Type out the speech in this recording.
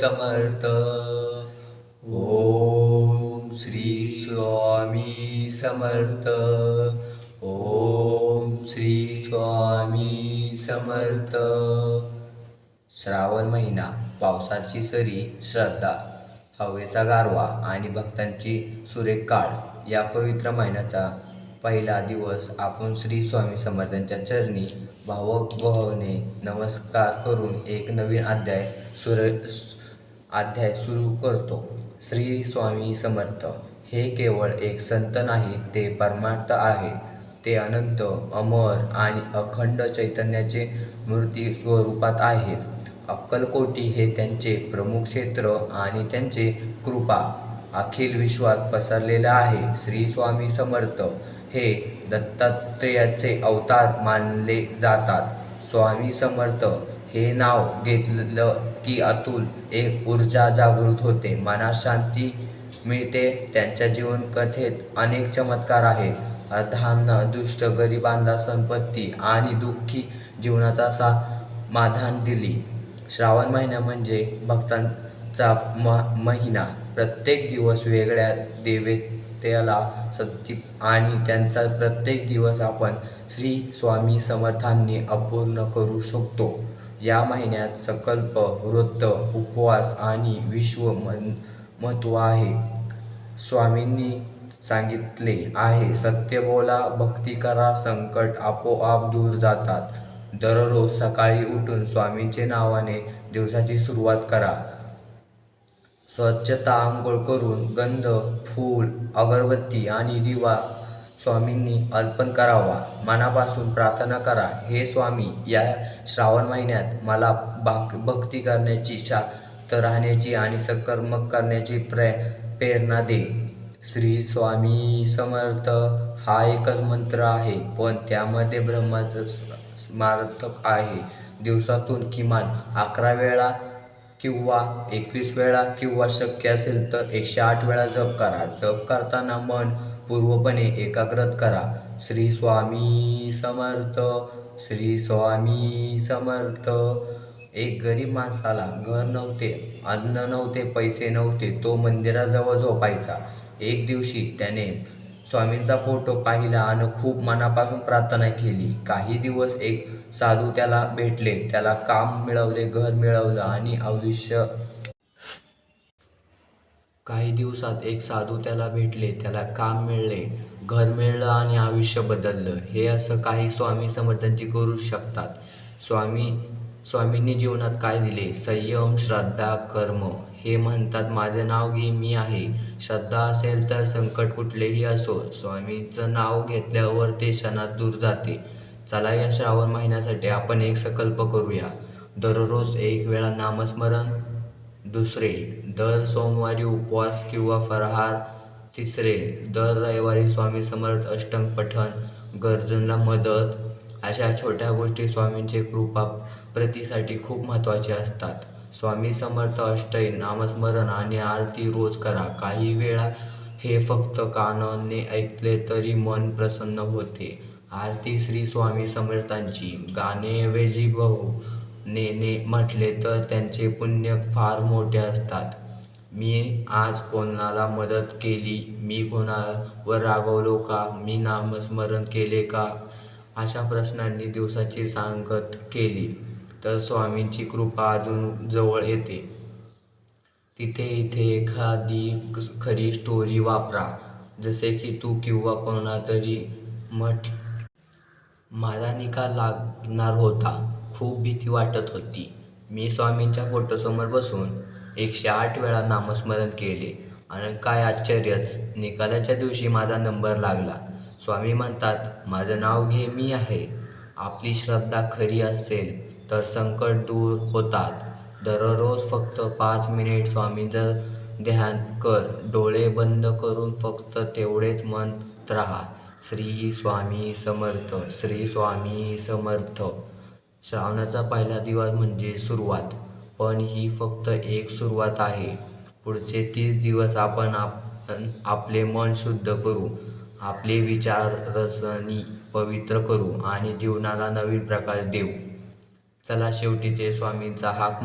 समर्थ। ओम श्री स्वामी समर्थ। ओम श्री स्वामी समर्थ। श्रावण महिना पावसाची सरी श्रद्धा हवेचा गारवा आणि भक्तांची सुरेख काळ या पवित्र महिन्याचा पहिला दिवस आपण श्री स्वामी समर्थांच्या चरणी भावक भावने नमस्कार करून एक नवीन अध्याय सुर अध्याय सुरू करतो. श्री स्वामी समर्थ हे केवळ एक संत नाही ते परमार्थ आहे. ते अनंत अमर आणि अखंड चैतन्याचे मूर्ती स्वरूपात आहेत. अक्कलकोटी हे त्यांचे प्रमुख क्षेत्र आणि त्यांचे कृपा. अखिल विश्वात पसरलेलं आहे श्री स्वामी समर्थ. हे दत्तात्रेयाचे अवतार मानले जातात. स्वामी समर्थ हे नाव घेतलं की अतुल एक ऊर्जा जागृत होते. मनात शांती मिळते. त्यांच्या जीवनकथेत अनेक चमत्कार आहेत. अधांना दुष्ट गरिबांना संपत्ती आणि दुःखी जीवनाचा समाधान दिली. श्रावण महिना म्हणजे भक्तांचा म महिना. प्रत्येक दिवस वेगळ्या देवतेला सत्ती आणि त्यांचा प्रत्येक दिवस आपण श्री स्वामी समर्थांनी अपूर्ण करू शकतो. या महिन्यात संकल्प व्रत उपवास आणि विश्व मन महत्त्व आहे. स्वामींनी सांगितले आहे सत्य बोला भक्ती करा संकट आपोआप दूर जातात. दररोज सकाळी उठून स्वामींचे नावाने दिवसाची सुरुवात करा. स्वच्छता आंघोळ करून गंध फूल अगरबत्ती आणि दिवा स्वामींनी अर्पण करावा. मनापासून प्रार्थना करा. हे स्वामी या श्रावण महिन्यात मला बाक भक्ती करण्याची शांत राहण्याची आणि सकर्मक करण्याची प्रे प्रेरणा दे. श्री स्वामी समर्थ हा एकच मंत्र आहे पण त्यामध्ये ब्रह्माचं स्मारक आहे. दिवसातून किमान अकरा वेळा किंवा एकवीस वेळा किंवा शक्य असेल तर एकशे आठ वेळा जप करा. जप करताना मन पूर्वपणे एकाग्रत करा. श्री स्वामी समर्थ श्री स्वामी समर्थ. एक गरीब माणसाला घर नव्हते अन्न नव्हते पैसे नव्हते तो मंदिराजवळ झोपायचा. एक दिवशी त्याने स्वामींचा फोटो पाहिला आणि खूप मनापासून प्रार्थना केली. काही दिवस एक साधू त्याला भेटले त्याला काम मिळवले घर मिळवलं आणि आयुष्य काही दिवसात एक साधू त्याला भेटले त्याला काम मिळले घर मिळलं आणि आयुष्य बदललं. हे असं काही स्वामी समर्थांची करू शकतात. स्वामी स्वामींनी जीवनात काय दिले? संयम श्रद्धा कर्म. हे म्हणतात माझे नाव घे मी आहे. श्रद्धा असेल तर संकट कुठलेही असो. स्वामीचं नाव घेतल्यावर ते क्षणात दूर जाते. चला या श्रावण महिन्यासाठी आपण एक संकल्प करूया. दररोज एक वेळा नामस्मरण दुसरे दर सोमवारी उपवास किंवा फराहार तिसरे दर रविवारी स्वामी समर्थ अष्टंग पठण गरजूंना मदत. अशा छोट्या गोष्टी स्वामींचे कृपा प्रतीसाठी खूप महत्त्वाचे असतात. स्वामी समर्थ अष्टई नामस्मरण आणि आरती रोज करा. काही वेळा हे फक्त कानाने ऐकले तरी मन प्रसन्न होते. आरती श्री स्वामी समर्थांची. गाण्याऐवजी बहु नेने म्हटले तर त्यांचे पुण्य फार मोठे असतात. मी आज कोणाला मदत केली? मी कोणावर रागवलो का? मी नामस्मरण केले का? अशा प्रश्नांनी दिवसाची सांगत केली. तर स्वामींची कृपा अजून जवळ येते. तिथे इथे एखादी खरी स्टोरी वापरा. जसे की तू किंवा कोणातरी म्हट माझा निकाल लागणार होता. खूप भीती वाटत होती. मी स्वामींच्या फोटोसमोर बसून एकशे आठ वेळा नामस्मरण केले आणि काय आश्चर्यच निकालाच्या दिवशी माझा नंबर लागला. स्वामी म्हणतात माझं नाव घे मी आहे. आपली श्रद्धा खरी असेल तर संकट दूर होतात. दररोज फक्त पाच मिनिट स्वामींचं ध्यान कर. डोळे बंद करून फक्त तेवढेच म्हणत राहा. श्री स्वामी समर्थ श्री स्वामी समर्थ. श्रावणाचा पहिला दिवस म्हणजे सुरुवात. पण ही फक्त एक सुरुवात आहे. पुढचे तीस दिवस आपण आप आपले मन शुद्ध करू. आपले विचार रसनी पवित्र करू आणि जीवनाला नवीन प्रकाश देऊ. चला शेवटीचे स्वामींचा हाक